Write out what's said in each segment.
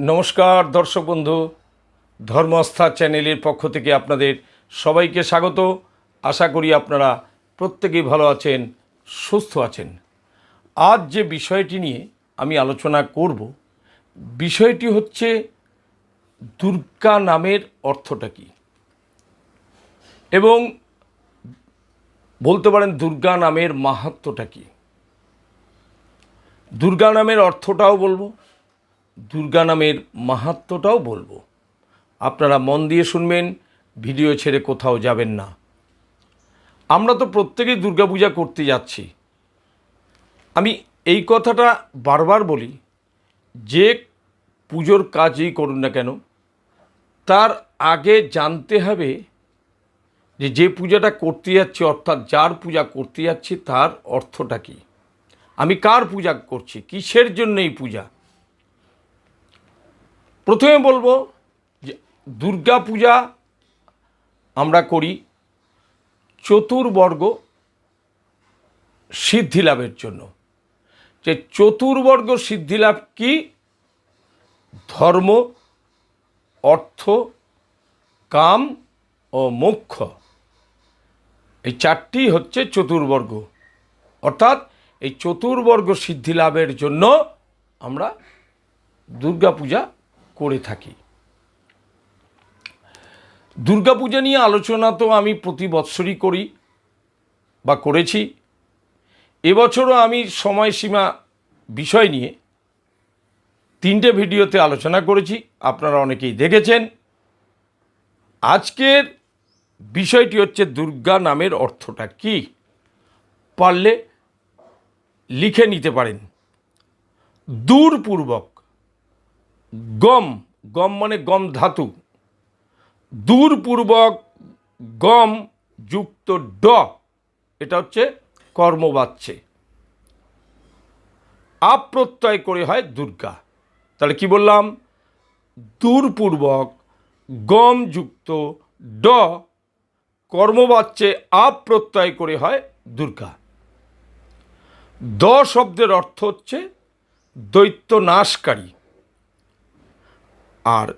নমস্কার, দর্শক বন্ধু। ধর্মস্থা চ্যানেলের পক্ষ থেকে আপনাদের সবাইকে স্বাগত। আশা করি আপনারা প্রত্যেকেই ভালো আছেন, সুস্থ আছেন। আজ যে বিষয়টি নিয়ে আমি আলোচনা করব, বিষয়টি হচ্ছে দুর্গা নামের অর্থটা কী? এবং বলতে পারেন দুর্গা নামের মাহাত্ম্যটা কী? দুর্গা নামের অর্থটাও বলব। দুর্গা নামের মাহাত্ম্যটাও বলব। আপনারা মন দিয়ে শুনবেন, ভিডিও ছেড়ে কোথাও যাবেন না। আমরা তো প্রত্যেকেই দুর্গাপূজা করতে যাচ্ছি। আমি এই কথাটা বারবার বলি, যে পুজোর কাজই করুন না কেন, তার আগে জানতে হবে যে যে পূজাটা করতে যাচ্ছি, অর্থাৎ যার পূজা করতে যাচ্ছি, তার অর্থটা কী? আমি কার পূজা করছি? কিসের জন্য এই পূজা? প্রথমে বলব যে দুর্গা পূজা আমরা করি চতুর্বর্গ সিদ্ধি লাভের জন্য। যে চতুর্বর্গ সিদ্ধি লাভ কি? ধর্ম, অর্থ, কাম ও মোক্ষ। এই চারটি হচ্ছে চতুর্বর্গ। অর্থাৎ এই চতুর্বর্গ সিদ্ধি লাভের জন্য আমরা দুর্গাপূজা করে থাকি। দুর্গাপূজা নিয়ে আলোচনা তো আমি প্রতি বৎসরই করি বা করেছি। এবছরও আমি সময়সীমা বিষয় নিয়ে তিনটে ভিডিওতে আলোচনা করেছি, আপনারা অনেকেই দেখেছেন। আজকের বিষয়টি হচ্ছে দুর্গা নামের অর্থটা কি? পারলে লিখে নিতে পারেন। দূরপূর্বক গম গম মানে গম ধাতু। দূরপূর্বক গম যুক্ত ড, এটা হচ্ছে কর্মবাচ্যে আপ্রত্যয় করে হয় দুর্গা। তাহলে কি বললাম? দূরপূর্বক গম যুক্ত ড কর্মবাচ্যে আপ প্রত্যয় করে হয় দুর্গা। দ শব্দের অর্থ হচ্ছে দৈত্য নাশকারী। আর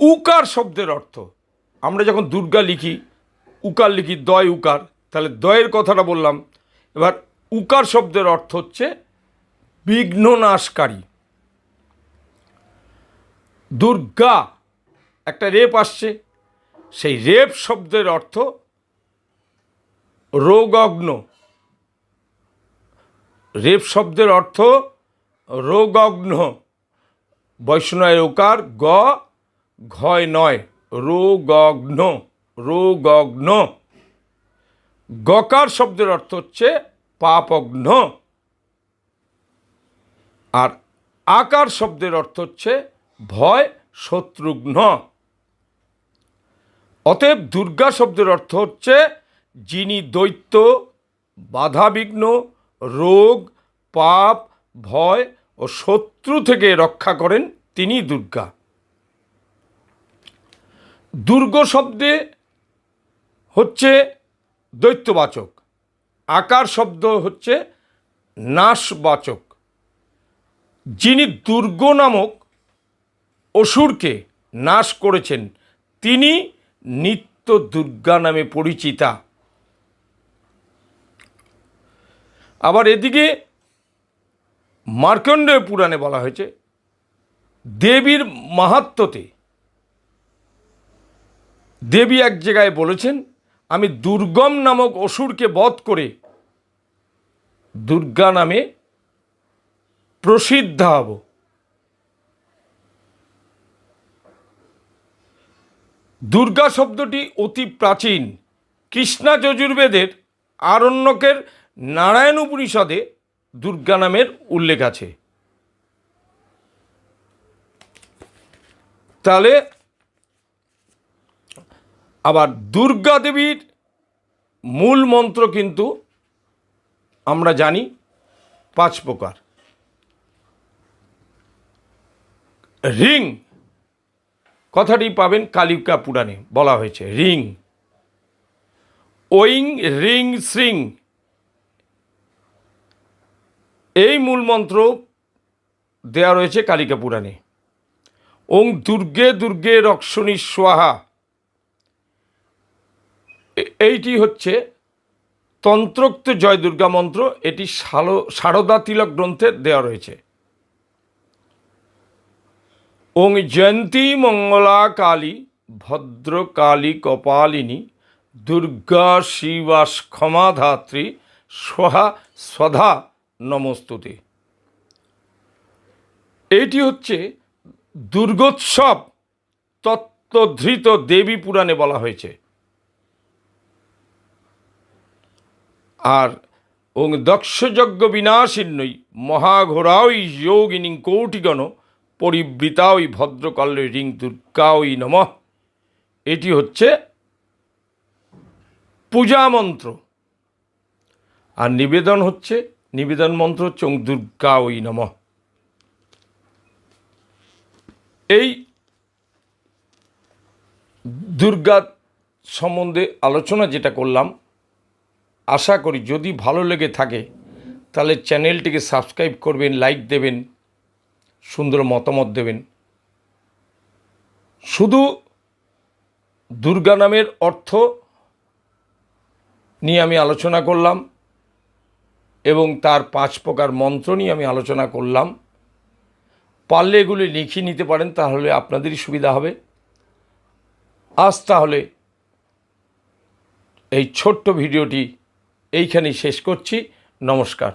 উকার শব্দের অর্থ। আমরা যখন দুর্গা লিখি, উকার লিখি দয় উকার, তাহলে দয়ের কথাটা বললাম। এবার উকার শব্দের অর্থ হচ্ছে বিঘ্ন নাশকারী দুর্গা একটা রেপ আসছে, সেই রেপ শব্দের অর্থ রোগগ্ন। রেপ শব্দের অর্থ রোগগ্ন। বৈষ্ণয় ওকার গ, ঘয় নয়, রোগগ্ন রোগগ্ন। গকার শব্দের অর্থ হচ্ছে পাপগ্ন। আর আকার শব্দের অর্থ হচ্ছে ভয়, শত্রুঘ্ন। অতএব দুর্গা শব্দের অর্থ হচ্ছে যিনি দৈত্য, বাধাবিঘ্ন, রোগ, পাপ, ভয় ও শত্রু থেকে রক্ষা করেন তিনি দুর্গা। দুর্গ শব্দে হচ্ছে দৈত্যবাচক, আকার শব্দ হচ্ছে নাশবাচক। যিনি দুর্গ নামক অসুরকে নাশ করেছেন, তিনি নিত্য দুর্গা নামে পরিচিতা। আবার এদিকে মার্কণ্ডেয় পুরাণে বলা হয়েছে, দেবীর মাহাত্মতে দেবী এক জায়গায় বলেছেন, আমি দুর্গম নামক অসুরকে বধ করে দুর্গা নামে প্রসিদ্ধ হব। দুর্গা শব্দটি অতি প্রাচীন। কৃষ্ণা যজুর্বেদের আরণ্যকের নারায়ণ উপনিষদে দুর্গা নামের উল্লেখ আছে। তাহলে আবার দুর্গা দেবীর মূল মন্ত্র কিন্তু আমরা জানি পাঁচ প্রকার। রিং, কথাটি পাবেন কালিকা পুরাণে বলা হয়েছে। রিং, ওইং, রিং, শ্রিং। এই মূল মন্ত্র দেয়া রয়েছে কালিকা পুরাণে। ওং দুর্গে দুর্গে রক্ষণী সোহা এইটি হচ্ছে তন্ত্রোক্ত জয় দুর্গা মন্ত্র। এটি সারদা তিলক গ্রন্থে দেওয়া রয়েছে। ওং জয়ন্তী মঙ্গলা কালী ভদ্রকালী কপালিনী দুর্গা শিবা ক্ষমাধাত্রী সোহা স্বধা নমস্তুতে। এটি হচ্ছে দুর্গোৎসব তত্ত্বধৃত দেবী পুরাণে বলা হয়েছে। আর ওং দক্ষযজ্ঞ বিনাশিন্নই মহাঘোরাওই যোগিনী কৌটিগণ পরিবৃতাওই ভদ্রকাল্য রিং দুর্গাওই নম। এটি হচ্ছে পূজা মন্ত্র। আর নিবেদন হচ্ছে নিবেদন মন্ত্র হচ্ছে দুর্গা ওই নম। এই দুর্গা সম্বন্ধে আলোচনা যেটা করলাম, আশা করি যদি ভালো লেগে থাকে, তাহলে চ্যানেলটিকে সাবস্ক্রাইব করবেন, লাইক দেবেন, সুন্দর মতামত দেবেন। শুধু দুর্গা নামের অর্থ নিয়ে আমি আলোচনা করলাম এবং তার পাঁচ প্রকার মন্ত্র নিয়ে আমি আলোচনা করলাম। পারলে এগুলি লিখে নিতে পারেন, তাহলে আপনাদেরই সুবিধা হবে। আজ তাহলে এই ছোট্ট ভিডিওটি এইখানেই শেষ করছি। নমস্কার।